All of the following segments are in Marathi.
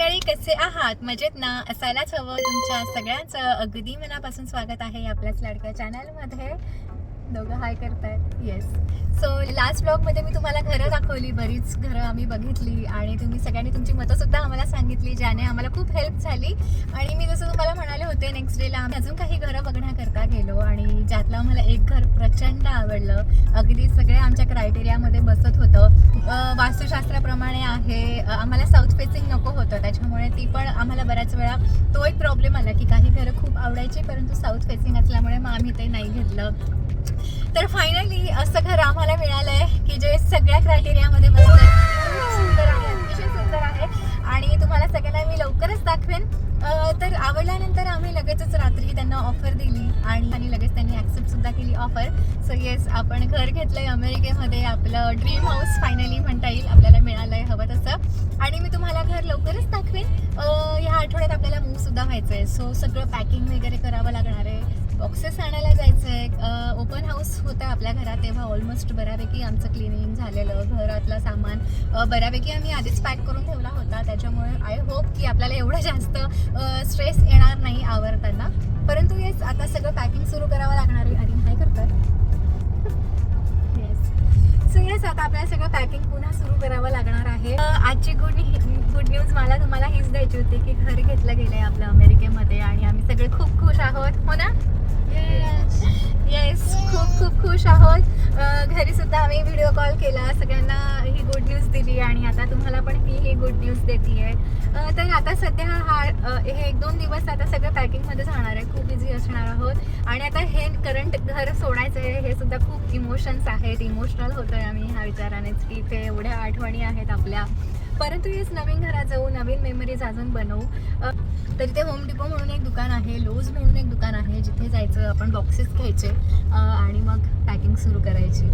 मंडळी कसे आहात? मजेत ना? असायलाच हवं तुमच्या सगळ्यांचं. अगदी मनापासून स्वागत आहे आपल्याच लाडक्या चॅनलमध्ये. दोघं हाय करतायत. येस सो लास्ट ब्लॉगमध्ये मी तुम्हाला घरं दाखवली. बरीच घरं आम्ही बघितली आणि तुम्ही सगळ्यांनी तुमची मतंसुद्धा आम्हाला सांगितली ज्याने आम्हाला खूप हेल्प झाली. आणि मी जसं तुम्हाला म्हणाले होते नेक्स्ट डेला आम्ही अजून काही घरं बघण्याकरता गेलो आणि ज्यातलं आम्हाला एक घर प्रचंड आवडलं. अगदी सगळे आमच्या क्रायटेरियामध्ये बसत होतं. वास्तुशास्त्राप्रमाणे आहे. आम्हाला साऊथ फेसिंग नको होतं. त्याच्यामुळे ती पण आम्हाला बऱ्याच वेळा तो एक प्रॉब्लेम आला की काही घरं खूप आवडायची परंतु साऊथ फेसिंग असल्यामुळे मग आम्ही ते नाही घेतलं. तर फायनली असं घर आम्हाला मिळालं आहे की जे सगळ्या क्रायटेरियामध्ये बसलं सुंदर आहे अतिशय सुंदर आहे. आणि तुम्हाला सगळ्यांना मी लवकरच दाखवेन. तर आवडल्यानंतर आम्ही लगेचच रात्री त्यांना ऑफर दिली आणि आणि लगेच त्यांनी ॲक्सेप्ट सुद्धा केली ऑफर सो येस आपण घर घेतलंय अमेरिकेमध्ये. आपलं ड्रीम हाऊस फायनली म्हणता येईल. आपल्याला मिळालंय हवं तसं. आणि मी तुम्हाला घर लवकरच दाखवेन. ह्या आठवड्यात आपल्याला मूव सुद्धा व्हायचं आहे सो सगळं पॅकिंग वगैरे करावं लागणार आहे. बॉक्सेस आणायला जायचं आहे ओपन हाऊस होतं आपल्या घरात तेव्हा ऑलमोस्ट बऱ्यापैकी आमचं क्लिनिंग झालेलं घरातलं सामान. बऱ्यापैकी आम्ही आधीच पॅक करून ठेवला होता. त्याच्यामुळे आय होप की आपल्याला एवढं जास्त स्ट्रेस येणार नाही आवरताना. परंतु येस आता सगळं पॅकिंग सुरू करावं लागणार आहे. आणि काय करतात सो येस आता आपल्याला सगळं पॅकिंग पुन्हा सुरू करावं लागणार आहे. आजची गुड गुड न्यूज मला तुम्हाला हीच द्यायची होती की घर घेतलं गेलंय आपलं अमेरिकेमध्ये आणि आम्ही सगळे खूप खुश आहोत. हो ना? येस खूप खूप खुश आहोत. घरी सुद्धा आम्ही व्हिडिओ कॉल केला. सगळ्यांना ही गुड न्यूज दिली आणि आता तुम्हाला पण मी ही गुड न्यूज देते आहे तर आता सध्या हा हे एक दोन दिवस आता सगळं पॅकिंगमध्ये जाणार आहे. खूप इझी असणार आहोत. आणि आता हे करंट घर सोडायचं आहे हे सुद्धा खूप इमोशन्स आहेत. इमोशनल होतो आहे आम्ही ह्या विचारानेच की इथे एवढ्या आठवणी आहेत आपल्या. परंतु हेच नवीन घरात जाऊ नवीन मेमरीज अजून बनवू. तर इथे होम डिपो म्हणून एक दुकान आहे लोज म्हणून एक दुकान आहे जिथे जायचं आपण बॉक्सेस घ्यायचे आणि मग पॅकिंग सुरू करायची.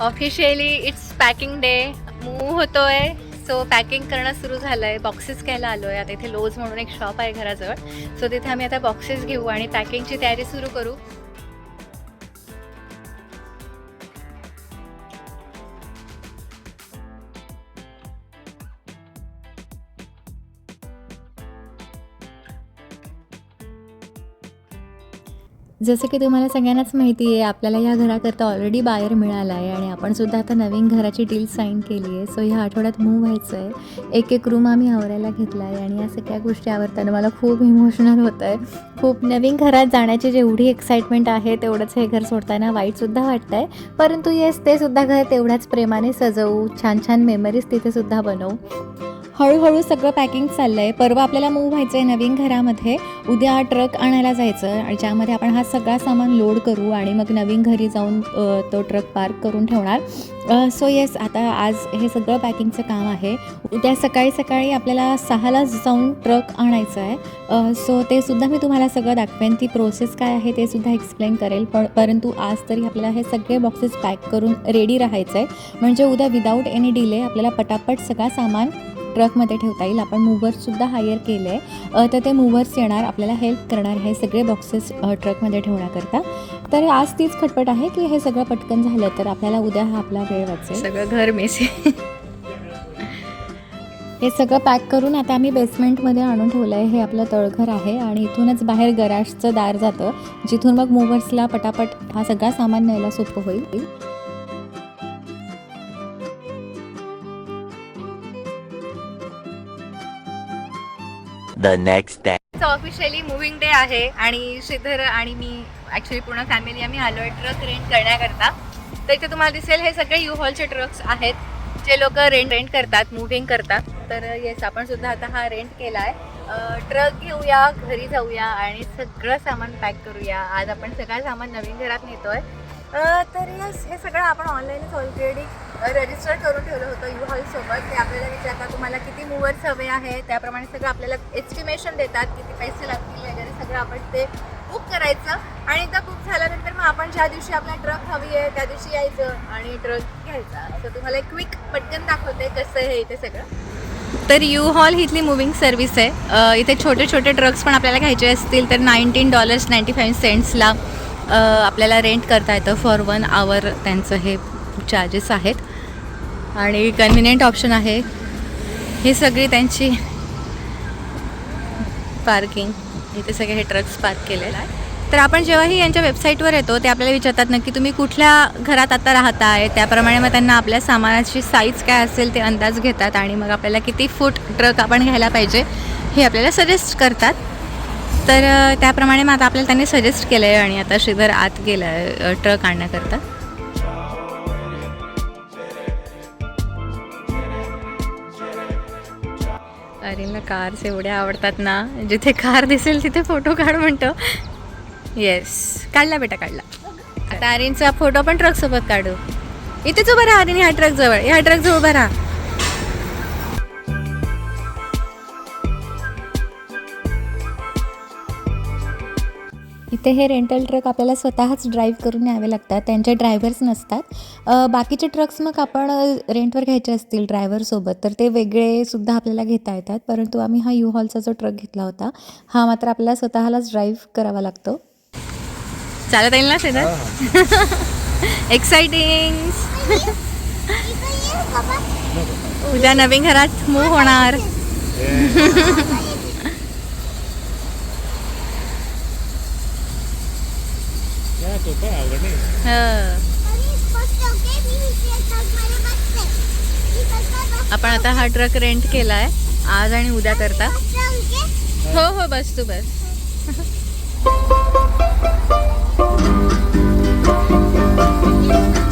Officially it's packing day move होतोय. सो पॅकिंग करणं सुरू झालं आहे बॉक्सेस घ्यायला आलो आहे आता इथे लोज म्हणून एक शॉप आहे घराजवळ. सो तिथे आम्ही आता बॉक्सेस घेऊ आणि पॅकिंगची तयारी सुरू करू. जसं की तुम्हाला सगळ्यांनाच माहिती आहे आपल्याला या घराकरता ऑलरेडी बायर मिळाला आहे आणि आपण सुद्धा आता नवीन घराची डील साईन केली आहे. सो ह्या आठवड्यात मूव व्हायचं आहे एक एक रूम आम्ही आवरायला घेतला आहे आणि या सगळ्या गोष्टी आवडताना मला खूप इमोशनल होतं आहे खूप नवीन घरात जाण्याची जेवढी एक्साइटमेंट आहे तेवढंच हे घर सोडताना वाईटसुद्धा वाटतं आहे परंतु येस ते सुद्धा घर तेवढ्याच प्रेमाने सजवू छान छान मेमरीज तिथेसुद्धा बनवू. हळूहळू सगळं पॅकिंग चाललं आहे परवा आपल्याला मूव व्हायचं आहे नवीन घरामध्ये. उद्या ट्रक आणायला जायचं. आणि ज्यामध्ये आपण हा सगळा सामान लोड करू आणि मग नवीन घरी जाऊन तो ट्रक पार्क करून ठेवणार. सो येस आता आज हे सगळं पॅकिंगचं काम आहे. उद्या सकाळी सकाळी आपल्याला सहाला जाऊन ट्रक आणायचं आहे सो ते सुद्धा मी तुम्हाला सगळं दाखवेन. ती प्रोसेस काय आहे ते सुद्धा एक्सप्लेन करेल. पण परंतु आज तरी आपल्याला हे सगळे बॉक्सेस पॅक करून रेडी राहायचं आहे म्हणजे उद्या विदाऊट एनी डिले आपल्याला पटापट सगळा सामान ट्रकमध्ये ठेवता येईल. आपण मूव्हर्ससुद्धा हायर केले आहे तर ते मूव्हर्स येणार आपल्याला हेल्प करणार हे सगळे बॉक्सेस ट्रकमध्ये ठेवण्याकरता. तर आज तीच खटपट आहे की हे सगळं पटकन झालं तर आपल्याला उद्या हा आपला वेळ वाचेल. सगळं घर मेसी हे सगळं पॅक करून आता आम्ही बेसमेंटमध्ये आणून ठेवलं आहे हे आपलं तळघर आहे आणि इथूनच बाहेर गराजचं दार जातं. जिथून मग मूव्हर्सला पटापट हा सगळा सामान न्यायला सोपं होईल. Next next day. Officially moving day आहे आणि श्रीधर आणि मी ॲक्च्युली पूर्ण फॅमिली आम्ही आलो आहे ट्रक रेंट करण्याकरता. तर इथे तुम्हाला दिसेल हे सगळे यू हॉलचे ट्रक्स आहेत जे लोक रेंट रेंट करतात मुव्हिंग करतात. तर येस आपण सुद्धा आता हा रेंट केला आहे ट्रक घेऊया घरी जाऊया आणि सगळं सामान पॅक करूया. आज आपण सगळं सामान नवीन घरात नेतोय. तर यस हे सगळं आपण ऑनलाईनच ऑलरेडी रजिस्टर करून ठेवलं होतं यू हॉलसोबत ते आपल्याला म्हणजे विचारतात तुम्हाला किती मूवर्स हवे आहे त्याप्रमाणे सगळं आपल्याला एस्टिमेशन देतात किती पैसे लागतील वगैरे सगळं आपण ते बुक करायचं. आणि एकदा बुक झाल्यानंतर मग आपण ज्या दिवशी आपला ट्रक हवी आहे त्या दिवशी यायचं आणि ट्रक घ्यायचा. सो तुम्हाला एक क्विक पटकन दाखवते कसं आहे इथे सगळं. तर यू हॉल ही इथली मुव्हिंग सर्व्हिस आहे. इथे छोटे छोटे ट्रक्स पण आपल्याला घ्यायचे असतील तर नाईन्टीन डॉलर्स नाईंटी फाईव्ह सेंट्सला आपल्याला रेंट करता येतं फॉर वन आवर त्यांचं हे चार्जेस आहेत. आणि कन्व्हिनियंट ऑप्शन आहे. ही सगळी त्यांची पार्किंग इथे सगळे हे ट्रक्स पार्क केलेले आहे तर आपण जेव्हाही यांच्या वेबसाईटवर येतो ते आपल्याला विचारतात ना की तुम्ही कुठल्या घरात आता राहताय? त्याप्रमाणे मग त्यांना आपल्या सामानाची साईज काय असेल ते अंदाज घेतात आणि मग आपल्याला किती फूट ट्रक आपण घ्यायला पाहिजे हे आपल्याला सजेस्ट करतात. तर त्याप्रमाणे मग आता आपल्याला त्यांनी सजेस्ट केलं आहे आणि आता श्रीधर आत गेला आहे ट्रक आणण्याकरता. अरे ना कार्स एवढ्या आवडतात ना. जिथे कार दिसेल तिथे फोटो काढ म्हणतो. येस काढला बेटा काढला. आता आर्यनचा फोटो पण ट्रकसोबत काढू. इथेच उभं राहा आर्यन ह्या ट्रक जवळ. ह्या ट्रक जवळ उभं राहा. इथे हे रेंटल ट्रक आपल्याला स्वतःच ड्राईव्ह करून न्यावे लागतात. त्यांचे ड्रायव्हर्स नसतात. बाकीचे ट्रक्स मग आपण रेंटवर घ्यायचे असतील ड्रायव्हरसोबत तर ते वेगळे सुद्धा आपल्याला घेता येतात. परंतु आम्ही हा यू हॉलचा जो ट्रक घेतला होता हा मात्र आपल्याला स्वतःलाच ड्राईव्ह करावा लागतो. चालत येईल ना शेजार? एक्साइटिंग उद्या नवीन घरात मूव होणार. हं. आपण आता हा ट्रक रेंट केलाय. आज आणि उद्या करता. हो हो बस तू बस.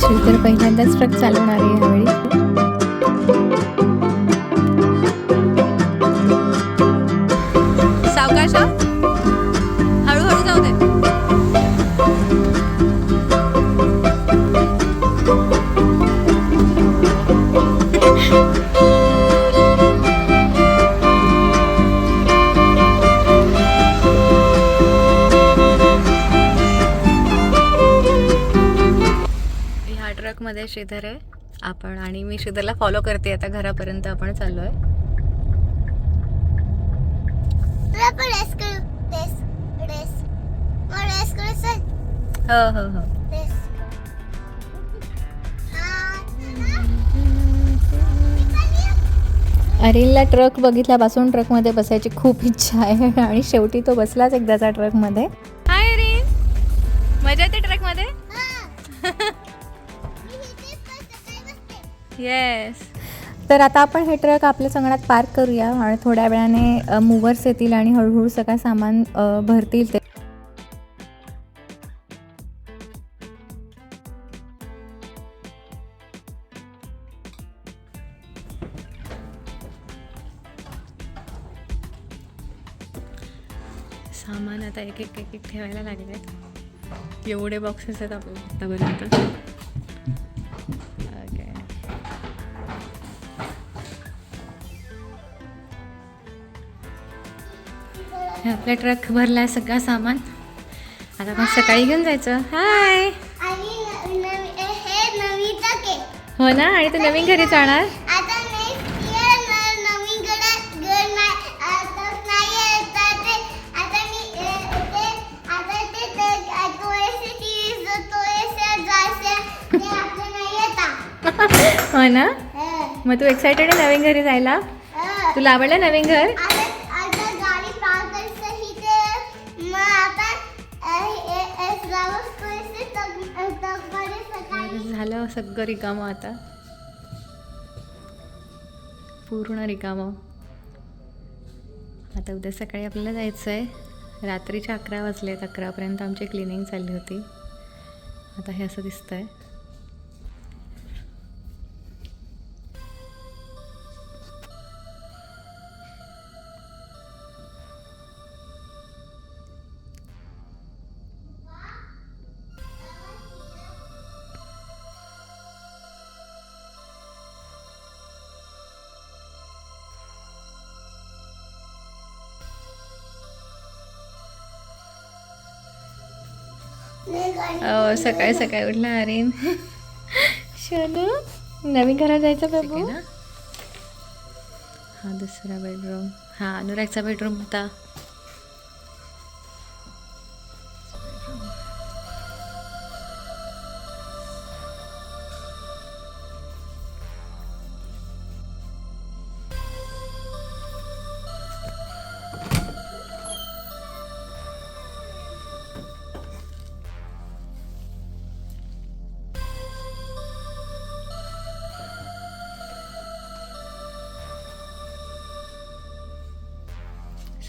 श्रीधर पहिल्यांदाच ट्रक चालवणार आहे यावेळी. श्रीधर आहे. आपण आणि मी श्रीधरला फॉलो करते. आता घरापर्यंत आपण चाललो आहे. हो हो हो. अरिलला ट्रक बघितल्यापासून ट्रकमध्ये बसायची खूप इच्छा आहे. आणि शेवटी तो बसलाच एकदाचा ट्रकमध्ये हाय अरिल मजा येते येस तर आता आपण हे ट्रक आपल्या संगणात पार्क करूया आणि थोड्या वेळाने मूवर्स येतील आणि हळूहळू सगळं सामान भरतील ते. सामान आता एक एक एक एक ठेवायला लागले एवढे बॉक्सेस आहेत आपल्या आतापर्यंत हे आपला ट्रक भरला आहे सगळा सामान. आता आपण सकाळी घेऊन जायचं. हाय हे हो ना? आणि तू नवीन घरी जाणार? हो ना. मग तू एक्सायटेड आहे नवीन घरी जायला. तुला आवडलं नवीन घर? झालं सगळं रिकामं आता. पूर्ण रिकामं. आता उद्या सकाळी आपल्याला जायचं आहे रात्रीच्या अकरा वाजले आहेत अकरापर्यंत आमची क्लिनिंग चालली होती. आता हे असं दिसतं आहे अहो, सकाळी सकाळी उठला अरे. शोनू नवीन घरात जायचं बाबू हा दुसरा बेडरूम हा अनुरागचा बेडरूम होता.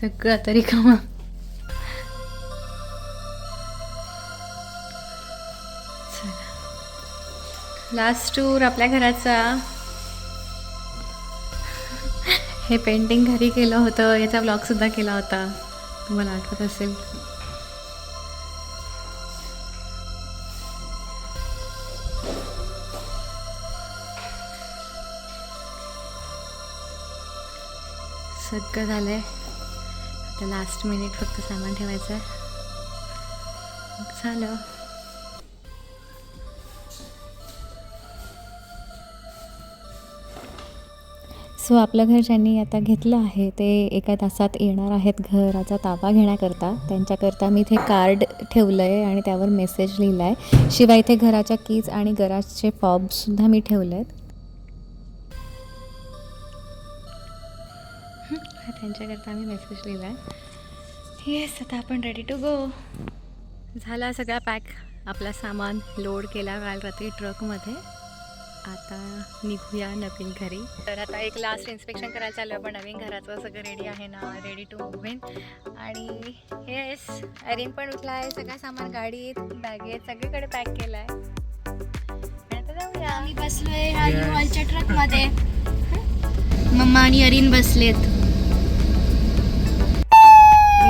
सगळं आता रिकामं लास्ट टूर आपल्या घराचा. हे पेंटिंग घरी केलं होतं याचा ब्लॉग सुद्धा केला होता. तुम्हाला आठवत असेल. सगळं झालंय. आता लास्ट मिनिट फक्त सामान ठेवायचं आहे. झालं. सो आपलं घर ज्यांनी आता घेतलं आहे ते एका तासात येणार आहेत घराचा ताबा घेण्याकरता त्यांच्याकरता मी इथे कार्ड ठेवलं आहे आणि त्यावर मेसेज लिहिला आहे शिवाय इथे घराच्या कीज आणि गराजचे फॉर्मसुद्धा मी ठेवले आहेत त्यांच्याकरता मी मेसेज लिहिला आहे. येस आता आपण रेडी टू गो झाला सगळा पॅक आपला सामान लोड केला काल रात्री ट्रकमध्ये आता निघूया नवीन घरी. तर आता एक लास्ट इन्स्पेक्शन करायला चालू आहे. आपण नवीन घराचं सगळं रेडी आहे ना रेडी टू मूव इन आणि येस अरिन पण उठला आहे सगळं सामान गाडीत बॅगेत सगळीकडे पॅक केलं आहे आम्ही बसलोय हॉलच्या ट्रकमध्ये. मम्मा आणि अरिन बसलेत.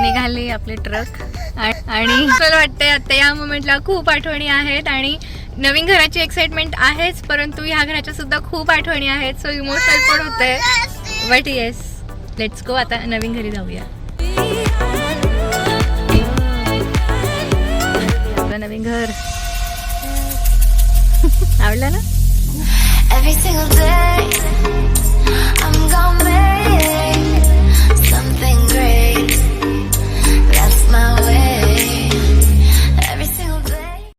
निघाले आपले ट्रक. आणि वाटतंय आता या मोमेंटला खूप आठवणी आहेत आणि नवीन घराची एक्साइटमेंट आहेच परंतु ह्या घराच्या सुद्धा खूप आठवणी आहेत. सो इमोशनल पण होतंय. बट येस लेट्स गो आता नवीन घरी जाऊया. नवीन घर. आवडलं ना? Every single day